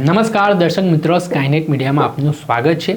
નમસ્કાર દર્શક મિત્રો સ્કાયનેટ મીડિયામાં આપનું સ્વાગત છે.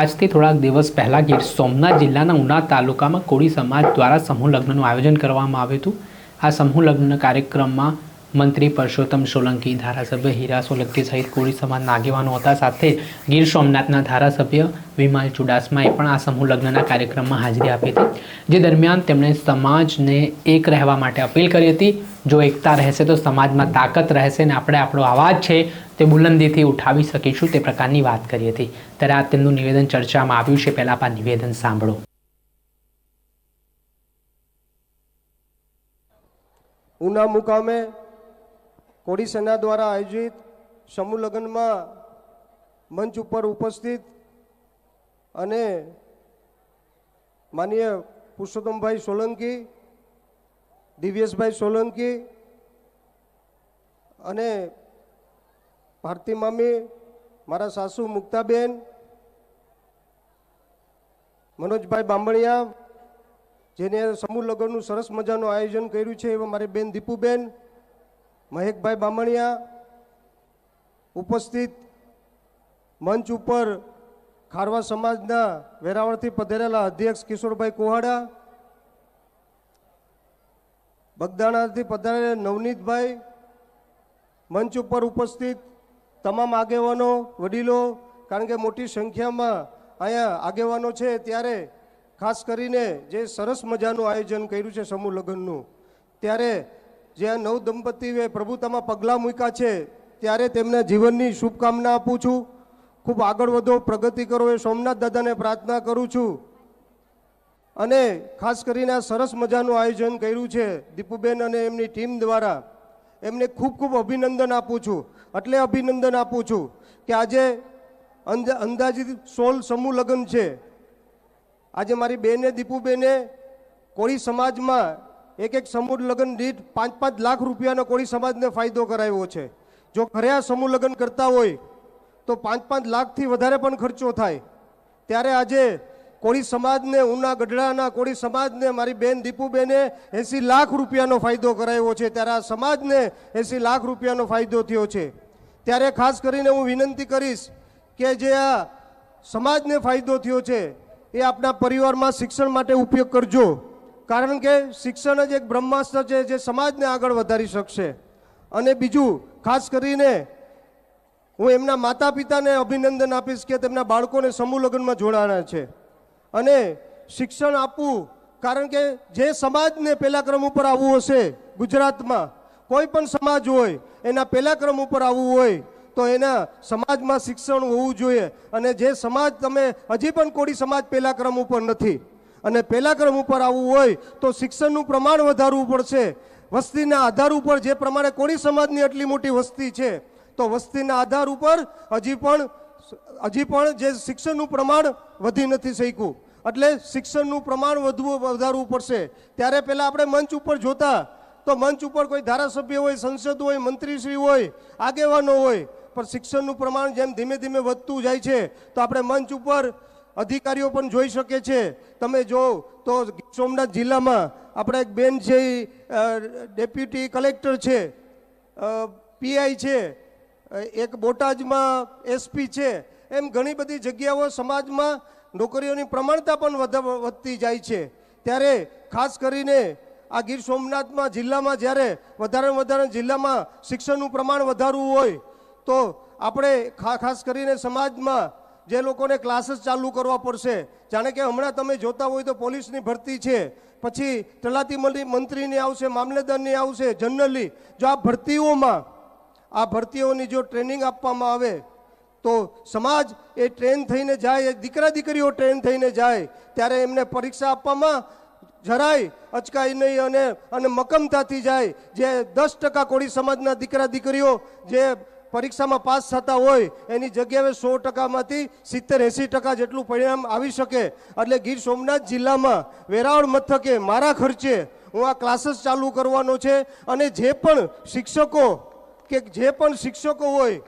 આજથી થોડાક દિવસ પહેલાં ગીર સોમનાથ જિલ્લાના ઉના તાલુકામાં કોળી સમાજ દ્વારા સમૂહ લગ્નનું આયોજન કરવામાં આવ્યું હતું. આ સમૂહ લગ્ન કાર્યક્રમમાં મંત્રી પરસોત્તમ સોલંકી, ધારાસભ્ય હીરા સોલંકી સહિત કોળી સમાજના આગેવાનો હતા. સાથે ગીર સોમનાથના ધારાસભ્ય વિમલ ચુડાસમાએ પણ આ સમૂહ લગ્નના કાર્યક્રમમાં હાજરી આપી હતી, જે દરમિયાન તેમણે સમાજને એક રહેવા માટે અપીલ કરી હતી. જો એકતા રહેશે તો સમાજમાં તાકાત રહેશે અને આપણે આપણો અવાજ છે તે બુલંદીથી ઉઠાવી શકીશું તે પ્રકારની વાત કરી હતી. ત્યારે આ તેમનું નિવેદન ચર્ચામાં આવ્યું છે. પહેલાં આ નિવેદન સાંભળો. ઉના મુકામે કોળી સેના દ્વારા આયોજિત સમૂહ લગ્નમાં મંચ ઉપર ઉપસ્થિત અને માનીય પુરુષોત્તમભાઈ સોલંકી, દિવ્યેશભાઈ સોલંકી અને ભારતી મામી મારા સાસુ મુક્તાબેન, મનોજભાઈ બાંબણિયા જેને સમૂહ લગ્નનું સરસ મજાનું આયોજન કર્યું છે એવા મારી બેન દીપુબેન મહેકભાઈ બામણિયા ઉપસ્થિત મંચ ઉપર ખારવા સમાજના વેરાવળથી પધારેલા અધ્યક્ષ કિશોરભાઈ કુહાડા, બગદાણાથી પધારેલા નવનીતભાઈ, મંચ ઉપર ઉપસ્થિત તમામ આગેવાનો, વડીલો, કારણ કે મોટી સંખ્યામાં અહીંયા આગેવાનો છે, ત્યારે ખાસ કરીને જે સરસ મજાનું આયોજન કર્યું છે સમૂહ લગ્નનું, ત્યારે જે આ નવ દંપતીએ પ્રભુતામાં પગલાં મૂક્યા છે, ત્યારે તેમને જીવનની શુભકામના આપું છું. ખૂબ આગળ વધો, પ્રગતિ કરો, એ સોમનાથ દાદાને પ્રાર્થના કરું છું. અને ખાસ કરીને આ સરસ મજાનું આયોજન કર્યું છે દીપુબેન અને એમની ટીમ દ્વારા. એમને ખૂબ ખૂબ અભિનંદન આપું છું. એટલે અભિનંદન આપું છું કે આજે અંદ- અંદાજિત સોળ સમૂહ લગ્ન છે. આજે મારી બેને, દીપુબેને કોળી સમાજમાં એક એક સમૂહ લગ્ન દીઠ પાંચ પાંચ લાખ રૂપિયાનો કોળી સમાજને ફાયદો કરાવ્યો છે. જો ખરે આ સમૂહ લગ્ન કરતા હોય, તો પાંચ પાંચ લાખથી વધારે પણ ખર્ચો થાય. ત્યારે આજે કોળી સમાજને, ઉના ગઢડાના કોળી સમાજને, મારી બેન દીપુબેને એંસી લાખ રૂપિયાનો ફાયદો કરાવ્યો છે. ત્યારે આ સમાજને એંસી લાખ રૂપિયાનો ફાયદો થયો છે. ત્યારે ખાસ કરીને હું વિનંતી કરીશ કે જે આ સમાજને ફાયદો થયો છે, એ આપણા પરિવારમાં શિક્ષણ માટે ઉપયોગ કરજો. કારણ કે શિક્ષણ જ એક બ્રહ્માસ્ત્ર છે જે સમાજને આગળ વધારી શકશે. અને બીજું, ખાસ કરીને હું એમના માતા પિતાને અભિનંદન આપીશ કે તેમના બાળકોને સમૂહ લગ્નમાં જોડાણા છે. અને શિક્ષણ આપવું, કારણ કે જે સમાજને પહેલા ક્રમ ઉપર આવવું હશે ગુજરાતમાં, કોઈ પણ સમાજ હોય, એના પહેલા ક્રમ ઉપર આવવું હોય, તો એના સમાજમાં શિક્ષણ હોવું જોઈએ. અને જે સમાજ તમે, હજી પણ કોળી સમાજ પહેલા ક્રમ ઉપર નથી. અને પહેલા ક્રમ ઉપર આવવું હોય તો શિક્ષણનું પ્રમાણ વધારવું પડશે. વસ્તીના આધાર ઉપર જે પ્રમાણે કોળી સમાજની આટલી મોટી વસ્તી છે, તો વસ્તીના આધાર ઉપર હજી પણ હજી પણ જે શિક્ષણનું પ્રમાણ વધી નથી શક્યું. એટલે શિક્ષણનું પ્રમાણ વધવું, વધારવું પડશે. ત્યારે પહેલાં આપણે મંચ ઉપર જોતા, તો મંચ ઉપર કોઈ ધારાસભ્ય હોય, સંસદ હોય, મંત્રીશ્રી હોય, આગેવાનો હોય, પણ શિક્ષણનું પ્રમાણ જેમ ધીમે ધીમે વધતું જાય છે, તો આપણે મંચ ઉપર અધિકારીઓ પણ જોઈ શકે છે. તમે જો, તો ગીર સોમનાથ જિલ્લામાં આપણા એક બેન છે ડેપ્યુટી કલેક્ટર છે પીઆઈ છે એક બોટાદમાં એસપી છે. એમ ઘણી બધી જગ્યાઓ સમાજમાં નોકરીઓની પ્રમાણતા પણ વધ- વધતી જાય છે. ત્યારે ખાસ કરીને આ ગીર સોમનાથમાં જિલ્લામાં જ્યારે વધારે વધારે જિલ્લામાં શિક્ષણનું પ્રમાણ વધારવું હોય, તો આપણે ખાસ કરીને સમાજમાં જે લોકોને ક્લાસીસ ચાલુ કરવા પડશે. જાણે કે હમણાં તમે જોતા હોય તો પોલીસની ભરતી છે. પછી તલાટી મળી મંત્રીની આવશે, મામલેદારની આવશે, જનરલી. જો આ ભરતીઓમાં આ ભરતીઓની જો ટ્રેનિંગ આપવામાં આવે, તો સમાજ એ ટ્રેન થઈને જાય દીકરા દીકરીઓ ટ્રેન થઈને જાય, ત્યારે એમને પરીક્ષા આપવામાં જરાય અચકાય નહીં અને અને મક્કમતાથી જાય. જે દસ ટકા કોળી સમાજના દીકરા દીકરીઓ જે પરીક્ષામાં પાસ થતા હોય, એની જગ્યાએ સો ટકામાંથી સિત્તેર એંસી ટકા જેટલું પરિણામ આવી શકે. એટલે ગીર સોમનાથ જિલ્લામાં વેરાવળ મથકે મારા ખર્ચે હું આ ક્લાસીસ ચાલુ કરવાનો છે અને જે પણ શિક્ષકો કે જે પણ શિક્ષકો હોય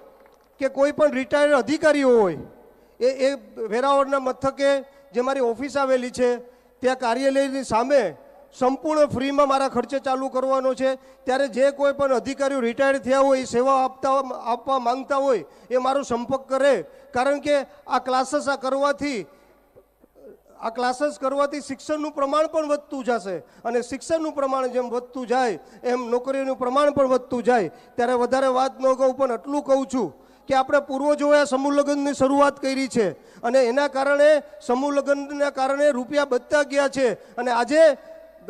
કે કોઈ પણ રિટાયર્ડ અધિકારીઓ હોય, એ એ વેરાવળના મથકે જે મારી ઓફિસ આવેલી છે, ત્યાં કાર્યાલયની સામે સંપૂર્ણ ફ્રીમાં મારા ખર્ચે ચાલુ કરવાનો છે. ત્યારે જે કોઈ પણ અધિકારીઓ રિટાયર્ડ થયા હોય સેવા આપતા, આપવા માંગતા હોય, એ મારો સંપર્ક કરે. કારણ કે આ ક્લાસીસ આ કરવાથી, આ ક્લાસીસ કરવાથી શિક્ષણનું પ્રમાણ પણ વધતું જશે. અને શિક્ષણનું પ્રમાણ જેમ વધતું જાય, એમ નોકરીનું પ્રમાણ પણ વધતું જાય. ત્યારે વધારે વાત ન કહું, પણ એટલું કહું છું કે આપણે પૂર્વજોએ સમૂહ લગ્નની શરૂઆત કરી છે. અને એના કારણે, સમૂહ લગ્નના કારણે રૂપિયા બચતા ગયા છે. અને આજે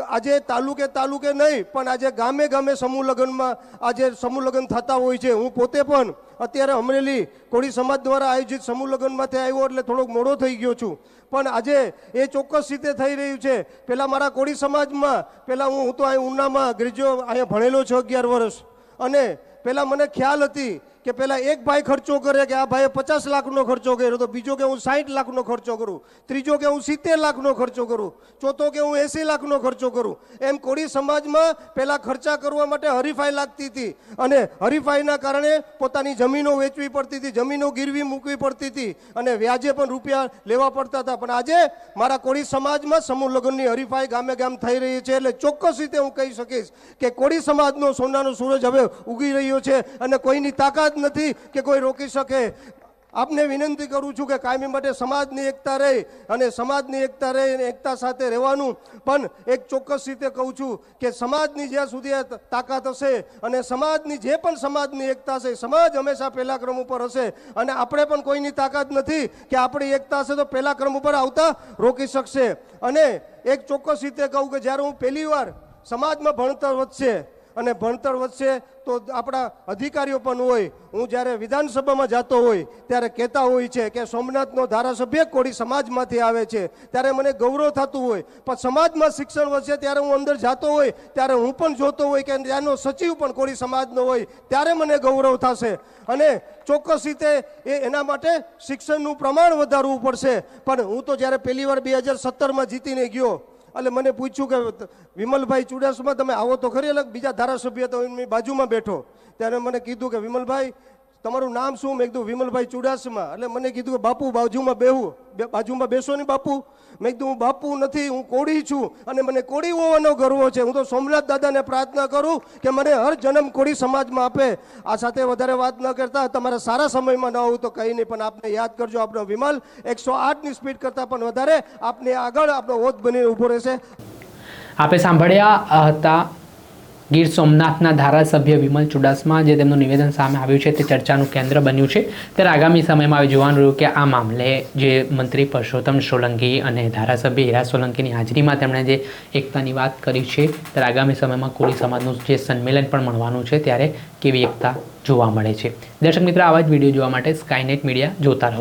આજે તાલુકે તાલુકે નહીં, પણ આજે ગામે ગામે સમૂહ લગ્નમાં આજે સમૂહ લગ્ન થતા હોય છે. હું પોતે પણ અત્યારે અમરેલી કોળી સમાજ દ્વારા આયોજિત સમૂહ લગ્નમાંથી આવ્યો એટલે થોડોક મોડો થઈ ગયો છું. પણ આજે એ ચોક્કસ રીતે થઈ રહ્યું છે. પહેલાં મારા કોળી સમાજમાં પહેલાં હું હું તો અહીં ઉનામાં ગ્રેજ્યુએટ અહીંયા ભણેલો છું અગિયાર વર્ષ. અને પહેલાં મને ખ્યાલ હતી કે પહેલાં એક ભાઈ ખર્ચો કરે કે આ ભાઈએ પચાસ લાખનો ખર્ચો કર્યો તો બીજો કે હું સાઠ લાખનો ખર્ચો કરું? ત્રીજો કે હું સિત્તેર લાખનો ખર્ચો કરું? ચોથો કે હું એંસી લાખનો ખર્ચો કરું? એમ કોળી સમાજમાં પહેલાં ખર્ચા કરવા માટે હરીફાઈ લાગતી હતી. અને હરીફાઈના કારણે પોતાની જમીનો વેચવી પડતી હતી, જમીનો ગીરવી મૂકવી પડતી હતી અને વ્યાજે પણ રૂપિયા લેવા પડતા હતા. પણ આજે મારા કોળી સમાજમાં સમૂહ લગ્નની હરીફાઈ ગામે ગામ થઈ રહી છે એટલે ચોક્કસ રીતે હું કહી શકીશ કે કોળી સમાજનો સોનાનો સૂરજ હવે ઉગી રહ્યો છે અને કોઈની તાકાત નથી કે કોઈ રોકી શકે. આપને વિનંતી કરું છું કે કાયમી માટે સમાજની એકતા રહે અને સમાજની એકતા રહે અને એકતા સાથે રહેવાનું. પણ એક ચોક્કસ રીતે કહું છું કે સમાજની જ્યાં સુધી તાકાત હશે અને સમાજની જે પણ સમાજની એકતા હશે, સમાજ હંમેશા પહેલા ક્રમ ઉપર હશે. અને આપણે પણ કોઈની તાકાત નથી કે આપણી એકતા હશે તો પહેલા ક્રમ ઉપર આવતા રોકી શકશે. અને એક ચોક્કસ રીતે કહું કે જ્યારે હું પહેલી વાર સમાજમાં ભણતર વધશે અને ભણતર વધશે તો આપણા અધિકારીઓ પણ હોય. હું જ્યારે વિધાનસભામાં જતો હોય, ત્યારે કહેતા હોય છે કે સોમનાથનો ધારાસભ્ય કોળી સમાજમાંથી આવે છે. ત્યારે મને ગૌરવ થતું હોય. પણ સમાજમાં શિક્ષણ વધશે ત્યારે હું અંદર જતો હોય, ત્યારે હું પણ જોતો હોય કે ત્યાંનો સચિવ પણ કોળી સમાજનો હોય, ત્યારે મને ગૌરવ થશે. અને ચોક્કસ રીતે એ એના માટે શિક્ષણનું પ્રમાણ વધારવું પડશે. પણ હું તો જ્યારે પહેલી વાર બે હજાર સત્તરમાં જીતીને ગયો એટલે મને પૂછ્યું કે વિમલભાઈ ચુડાસમા તમે આવો તો ખરી અલગ, બીજા ધારાસભ્ય તો એમની બાજુમાં બેઠો. ત્યારે મને કીધું કે વિમલભાઈ તમારું નામ શું? મેં કીધું વિમલભાઈ ચુડાસમા. એટલે મને કીધું કે, બાપુ, બાજુમાં બેહું. બાજુમાં બેસો ને બાપુ. મેં કીધું, હું બાપુ નથી, હું કોળી છું. અને મને કોળી હોવાનો ગર્વ છે. હું તો સોમનાથ દાદાને પ્રાર્થના કરું કે મને હર જન્મ કોળી સમાજમાં આપે. આ સાથે વધારે વાત ન કરતા, તમારા સારા સમયમાં ન આવું તો કંઈ નહીં, પણ આપને યાદ કરજો આપણો વિમલ. એકસો આઠની સ્પીડ કરતાં પણ વધારે આપને આગળ આપણો હોત બની ઊભો રહેશે. આપે સાંભળ્યા હતા ગીર સોમનાથના ધારાસભ્ય વિમલ ચુડાસમા, જે તેમનું નિવેદન સામે આવ્યું છે તે ચર્ચાનું કેન્દ્ર બન્યું છે. ત્યારે આગામી સમયમાં હવે જોવાનું રહ્યું કે આ મામલે જે મંત્રી પરસોત્તમ સોલંકી અને ધારાસભ્ય હીરા સોલંકીની હાજરીમાં તેમણે જે એકતાની વાત કરી છે, ત્યારે આગામી સમયમાં કોળી સમાજનું જે સંમેલન પણ મળવાનું છે, ત્યારે કેવી એકતા જોવા મળે છે. દર્શક મિત્રો, આવા જ વીડિયો જોવા માટે સ્કાયનેટ મીડિયા જોતા રહો.